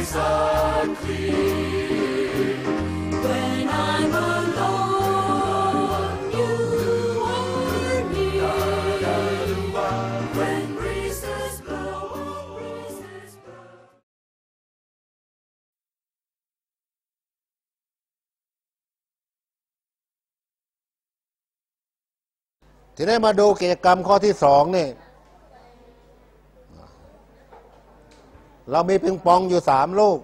clouds pass, skies are clear. When I'm alone, you are near. When breezes blow, breezes blow. ทีนี้มาดูกิจกรรมข้อที่สองนี่ เรามีปิงปองอยู่สามลูก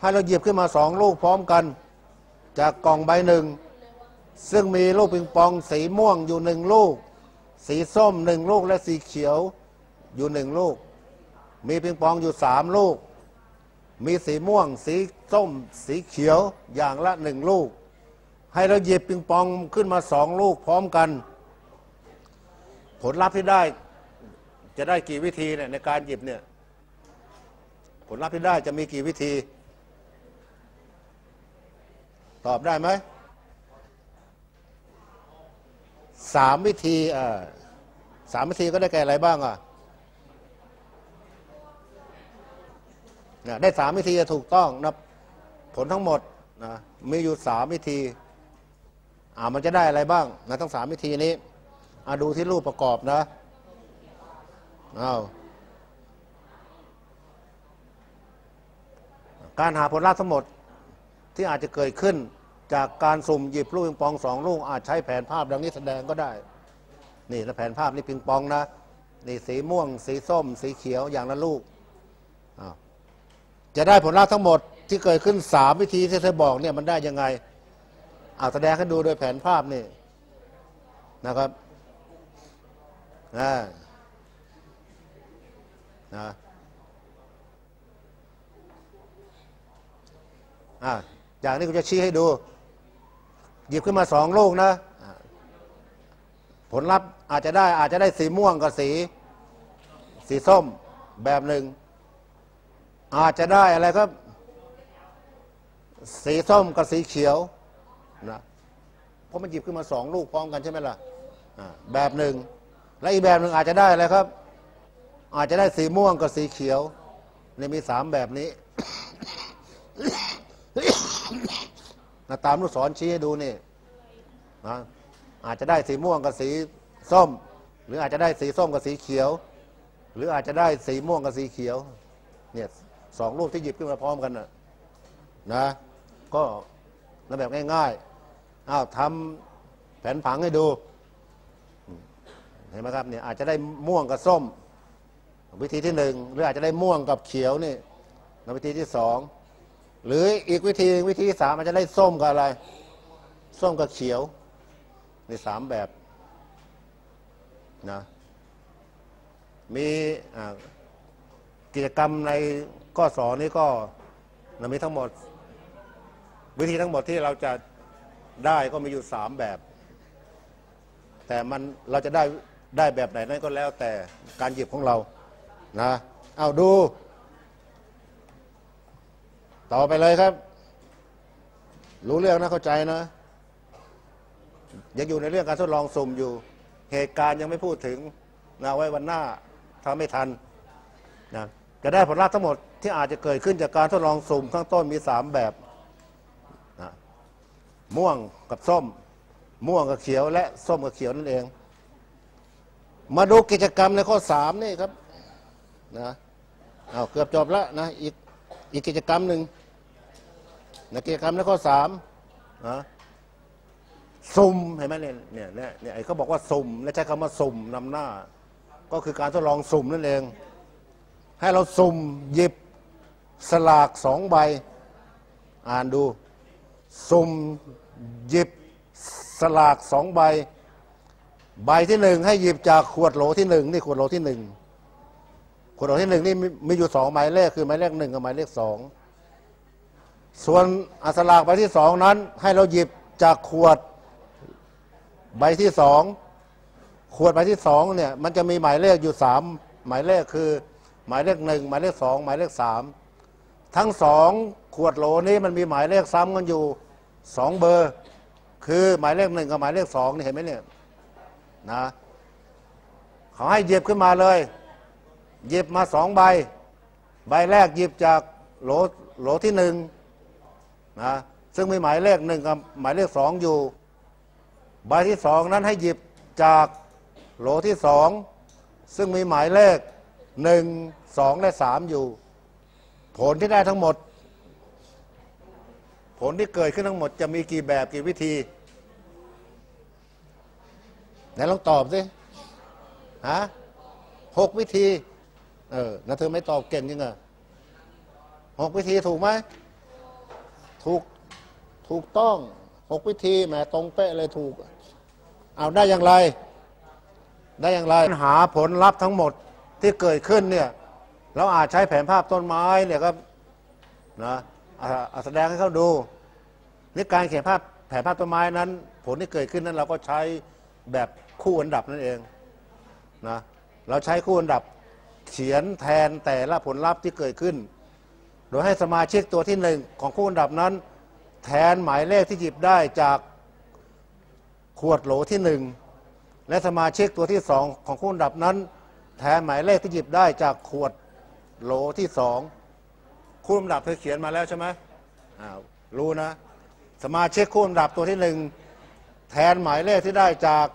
ให้เราหยิบขึ้นมาสองลูกพร้อมกัน จากกล่องใบหนึ่ง ซึ่งมีลูกปิงปองสีม่วงอยู่หนึ่งลูก สีส้มหนึ่งลูกและสีเขียวอยู่หนึ่งลูก มีปิงปองอยู่สามลูก มีสีม่วง สีส้ม สีเขียวอย่างละหนึ่งลูก ให้เราหยิบปิงปองขึ้นมาสองลูกพร้อมกัน ผลลัพธ์ที่ได้จะได้กี่วิธีเนี่ยในการหยิบเนี่ย ผลลัพธ์ที่ได้จะมีกี่วิธี ตอบได้ไหมสามวิธีอ่าสามวิธีก็ได้แก่อะไรบ้างอะเนี่ยได้สามวิธีจะถูกต้องนะผลทั้งหมดนะมีอยู่สามวิธีอ่ามันจะได้อะไรบ้างนะทั้งสามวิธีนี้อ่าดูที่รูปประกอบนะเอา การหาผลลัพธ์ทั้งหมดที่อาจจะเกิดขึ้น จากการสุ่มหยิบลูกปิงปองสองลูกอาจใช้แผนภาพดังนี้แสดงก็ได้ นี่นะแผนภาพนี่ปิงปองนะนี่สีม่วง สีส้ม สีเขียวอย่างละลูก จะได้ผลลัพธ์ทั้งหมดที่เกิดขึ้นสามวิธีที่เธอบอกเนี่ยมันได้ยังไงเอาแสดงให้ดูโดยแผนภาพนี่นะครับอ่านะ อ่าอย่างนี้กูจะชี้ให้ดู หยิบขึ้นมาสองลูกนะ ผลลัพธ์อาจจะได้อาจจะได้สีม่วงกับสี สีส้มแบบหนึ่ง อาจจะได้อะไรครับ สีส้มกับสีเขียวนะเพราะมันหยิบขึ้นมาสองลูกพร้อมกันใช่ไหมล่ะแบบหนึ่ง และอีกแบบหนึ่งอาจจะได้อะไรครับ อาจจะได้สีม่วงกับสีเขียวนี่มีสามแบบนี้ นะตามลูกศรชี้ให้ดูนี่นะอาจจะได้สีม่วงกับสีส้ม หรืออาจจะได้สีส้มกับสีเขียว หรืออาจจะได้สีม่วงกับสีเขียวเนี่ยสองรูปที่หยิบขึ้นมาพร้อมกันนะนะ ก็นะแบบง่ายๆอ้าวทำแผนผังให้ดูเห็นไหมครับเนี่ยอาจจะได้ม่วงกับส้ม วิธีที่หนึ่งหรืออาจจะได้ม่วงกับเขียวนี่วิธีที่สอง หรืออีกวิธีหนึ่งวิธีสามอาจจะได้ส้มกับอะไร ส้มกับเขียวในสามแบบนะมีกิจกรรมในข้อสอนนี้ก็นะมีทั้งหมด วิธีทั้งหมดที่เราจะได้ก็มีอยู่สามแบบ แต่มันเราจะได้ได้แบบไหนนั้นก็แล้วแต่การหยิบของเรานะเอาดู ต่อไปเลยครับ รู้เรื่องนะเข้าใจนะ ยังอยู่ในเรื่องการทดลองสุ่มอยู่ เหตุการณ์ยังไม่พูดถึงนะไว้วันหน้าทำไม่ทันนะจะได้ผลลัพธ์ทั้งหมดที่อาจจะเกิดขึ้นจากการทดลองสุ่มข้างต้นมีสามแบบนะม่วงกับส้ม ม่วงกับเขียวและส้มกับเขียวนั่นเอง มาดูกิจกรรมในข้อสามนี่ครับนะเอาเกือบจบแล้วนะอีกอีกกิจกรรมหนึ่ง นะกิจกรรมในข้อสามนะสุ่มเห็นไหมเนี่ยเนี่ยเนี่ยเนี่ยไอ้เขาบอกว่าสุ่มและใช้คำว่าสุ่มนำหน้า ก็คือการทดลองสุ่มนั่นเอง ให้เราสุ่มหยิบสลากสองใบ อ่านดู สุ่มหยิบสลากสองใบ ใบที่หนึ่งให้หยิบจากขวดโหลที่หนึ่งนี่ขวดโหลที่หนึ่งขวดโหลที่หนึ่งนี่มีมีอยู่สองหมายเลขคือหมายเลขหนึ่งกับหมายเลขสอง ส่วนอัสลากใบที่สองนั้น ให้เราหยิบจากขวดใบที่สองขวดใบที่สองเนี่ยมันจะมีหมายเลขอยู่สามหมายเลขคือ หมายเลขหนึ่งหมายเลขสองหมายเลขสามทั้งสองขวดโหลนี้มันมีหมายเลขซ้ำกันอยู่สองเบอร์ คือหมายเลขหนึ่งกับหมายเลขสองนี่เห็นไหมเนี่ยนะเขาให้หยิบขึ้นมาเลยหยิบมาสองใบ ใบแรกหยิบจากโหลโหลที่หนึ่ง นะซึ่งมีหมายเลขหนึ่งกับหมายเลขสองอยู่ ใบที่สองนั้นให้หยิบจากโหลที่สองซึ่งมีหมายเลขหนึ่งสองและสามอยู่ ผลที่ได้ทั้งหมด ผลที่เกิดขึ้นทั้งหมด จะมีกี่แบบกี่วิธีไหนลองตอบสิฮะหกวิธี เออนะเธอไม่ตอบเก่งยังไงหกวิธีถูกไหม ถูกถูกต้องหกวิธีแหมตรงเป๊ะเลยถูก เอาได้อย่างไร ได้อย่างไรหาผลลัพธ์ทั้งหมดที่เกิดขึ้นเนี่ยเราอาจใช้แผนภาพต้นไม้เนี่ยครับนะอ่าอ่าแสดงให้เขาดูนี่การเขียนภาพแผนภาพต้นไม้นั้น ผลที่เกิดขึ้นนั้นเราก็ใช้แบบคู่อันดับนั่นเองนะเราใช้คู่อันดับเขียนแทนแต่ละผลลัพธ์ที่เกิดขึ้น โดยให้สมาชิกตัวที่หนึ่งของคู่อันดับนั้น แทนหมายเลขที่หยิบได้จากขวดโหลที่หนึ่งและสมาชิกตัวที่สองของคู่อันดับนั้น แทนหมายเลขที่หยิบได้จากขวดโหลที่สองคู่อันดับเธอเขียนมาแล้วใช่ไหมรู้นะ สมาชิกคู่อันดับตัวที่หนึ่งแทนหมายเลขที่ได้จาก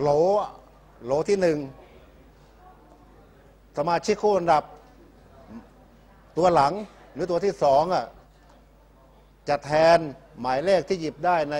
โหลโหลที่หนึ่งสมาชิกคู่อันดับ ตัวหลังหรือตัวที่สองอะจะแทนหมายเลขที่หยิบได้ใน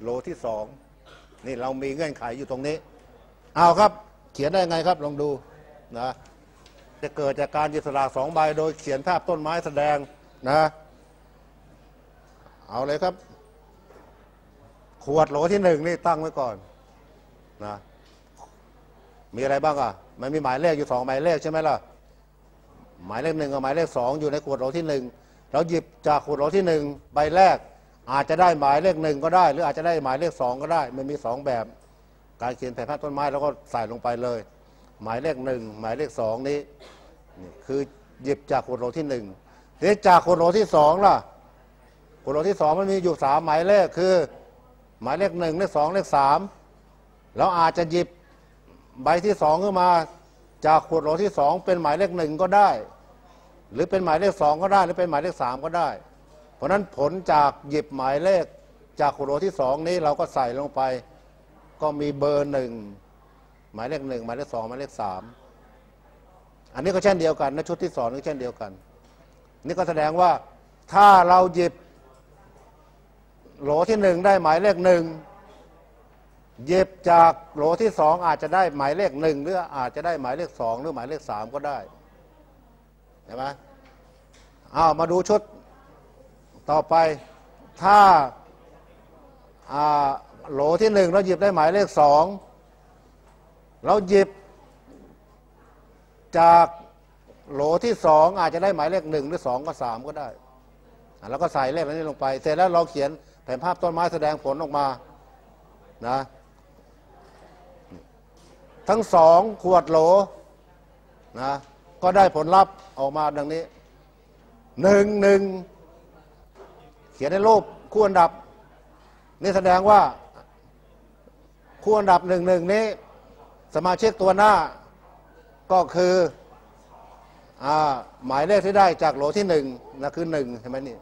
โหลที่สองนี่เรามีเงื่อนไขอยู่ตรงนี้ เอาครับ เขียนได้ไงครับลองดูนะจะเกิดจากการยิบสลากสองใบโดยเขียนภาพต้นไม้แสดงนะ เอาเลยครับ ขวดโหลที่หนึ่งนี่ตั้งไว้ก่อนนะมีอะไรบ้างอะ มันมีหมายเลขอยู่สองหมายเลขใช่ไหมล่ะ หมายเลขหนึ่งกับหมายเลขสองอยู่ในขวดโหลที่หนึ่งเราหยิบจากขวดโหลที่หนึ่งใบแรก อาจจะได้หมายเลขหนึ่งก็ได้ หรืออาจจะได้หมายเลขสองก็ได้มันมีสองแบบ การเขียนแผ่นภาพต้นไม้เราก็ใส่ลงไปเลย หมายเลขหนึ่งหมายเลขสองนี้นี่คือหยิบจากขวดโหลที่หนึ่งทีนี้จากขวดโหลที่สองล่ะขวดโหลที่สองมันมีอยู่สามหมายเลขคือ หมายเลขหนึ่งเลขสองเลขสามเราอาจจะหยิบใบที่สองขึ้นมา จากขวดโหลที่สองเป็นหมายเลขหนึ่งก็ได้ หรือเป็นหมายเลขสองก็ได้ หรือเป็นหมายเลขสามก็ได้ เพราะฉะนั้นผลจากหยิบหมายเลขจากขวดโหลที่สองนี้เราก็ใส่ลงไป ก็มีเบอร์หนึ่งหมายเลขหนึ่งหมายเลขสองหมายเลขสามอันนี้ก็เช่นเดียวกันนะชุดที่สองนี่เช่นเดียวกัน นี่ก็แสดงว่าถ้าเราหยิบโหลที่หนึ่งได้หมายเลขหนึ่ง หยิบจากโหลที่สองอาจจะได้หมายเลขหนึ่งหรืออาจจะได้หมายเลขสองหรือหมายเลขสามก็ได้เห็นไหมอ้าวมาดูชุดต่อไปถ้าโหลที่หนึ่งเราหยิบได้หมายเลขสองเราหยิบจากโหลที่สองอาจจะได้หมายเลขหนึ่งหรือสองก็สามก็ได้แล้วก็ใส่เลขนี้ลงไป เสร็จแล้วเราเขียนแผนภาพต้นไม้แสดงผลออกมานะ ทั้งสองขวดโหลนะก็ได้ผลลัพธ์ออกมาดังนี้หนึ่งหนึ่งเขียนในรูปคู่อันดับ นี่แสดงว่าคู่อันดับหนึ่งหนึ่งนี้ สมาชิกตัวหน้าก็คืออาหมายเลขที่ได้จากโหลที่หนึ่งนะคือหนึ่งใช่ไหมนี่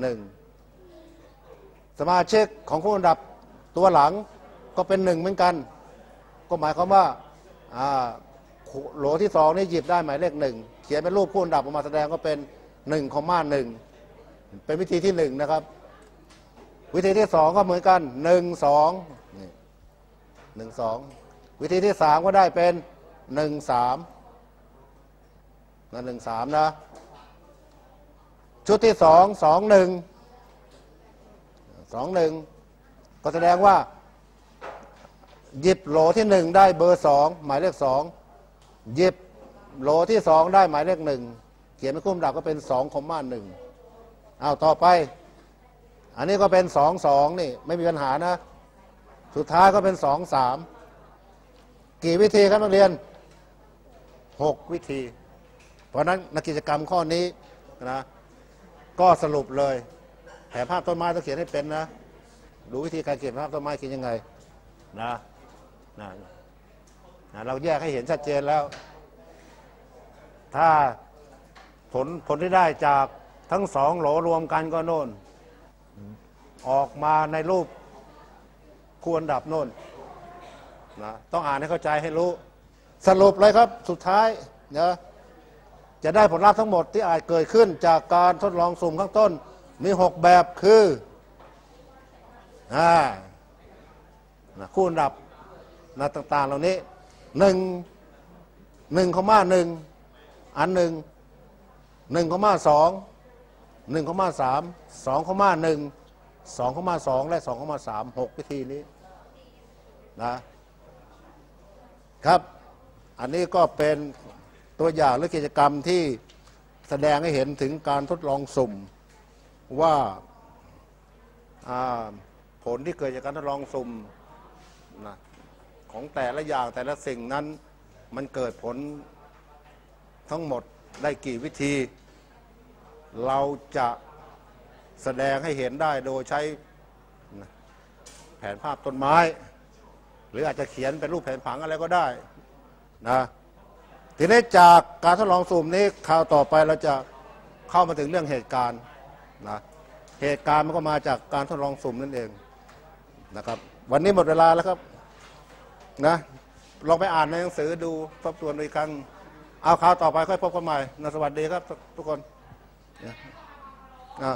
หนึ่งสมาชิกของคู่อันดับตัวหลังก็เป็นหนึ่งเหมือนกัน ก็หมายความว่าโหลที่สองนี่หยิบได้หมายเลขหนึ่งเขียนเป็นรูปคู่อันดับออกมาแสดงก็เป็นหนึ่งคอมมาหนึ่งเป็นวิธีที่หนึ่งนะครับ วิธีที่สองก็เหมือนกันหนึ่งสองหนึ่งสองวิธีที่สามก็ได้เป็นหนึ่งสามนั่นหนึ่งสามนะ ชุดที่สองสองหนึ่งสองหนึ่งก็แสดงว่า หยิบโหลที่หนึ่งได้เบอร์สองหมายเลขสองหยิบโหลที่สองได้หมายเลขหนึ่งเขียนเป็นคุ้มดับก็เป็นสองคอมมาหนึ่งเอาต่อไป อันนี้ก็เป็นสองสองนี่ไม่มีปัญหานะ สุดท้ายก็เป็นสองสามกี่วิธีครับนักเรียนหกวิธี เพราะฉะนั้นนักกิจกรรมข้อนี้นะก็สรุปเลยแผนภาพต้นไม้ต้องเขียนให้เป็นนะดูวิธีการเขียนภาพต้นไม้เขียนยังไง นะ นะนะเราแยกให้เห็นชัดเจนแล้ว ถ้าผลผลที่ได้จากทั้งสองโหลรวมกันก็โน่น ออกมาในรูปควรดับโน่นนะต้องอ่านให้เข้าใจให้รู้ สรุปเลยครับสุดท้ายนะจะได้ผลลัพธ์ทั้งหมดที่อาจเกิดขึ้นจากการทดลองสุ่มข้างต้น มี 6 แบบคืออ่าคู่อันดับ นะต่างๆ เหล่านี้หนึ่งหนึ่งคอมาหนึ่งอันหนึ่งหนึ่งคอมาสองหนึ่งคอมาสามสองคอมาหนึ่งสองคอมาสองและสองคอมาสามหกวิธีนี้นะครับ อันนี้ก็เป็นตัวอย่างหรือกิจกรรมที่แสดงให้เห็นถึงการทดลองสุ่มว่าอ่าผลที่เกิดจากการทดลองสุ่มนะ ของแต่ละอย่างแต่ละสิ่งนั้นมันเกิดผลทั้งหมดได้กี่วิธี เราจะแสดงให้เห็นได้โดยใช้แผนภาพต้นไม้ หรืออาจจะเขียนเป็นรูปแผนผังอะไรก็ได้นะทีนี้จากการทดลองสุ่มนี้คราวต่อไปเราจะเข้ามาถึงเรื่องเหตุการณ์นะเหตุการณ์มันก็มาจากการทดลองสุ่มนั่นเองนะครับ วันนี้หมดเวลาแล้วครับ นะลองไปอ่านในหนังสือดูทบทวนอีกครั้ง เอาข่าวต่อไปค่อยพบกันใหม่นะสวัสดีครับทุกคนอ่า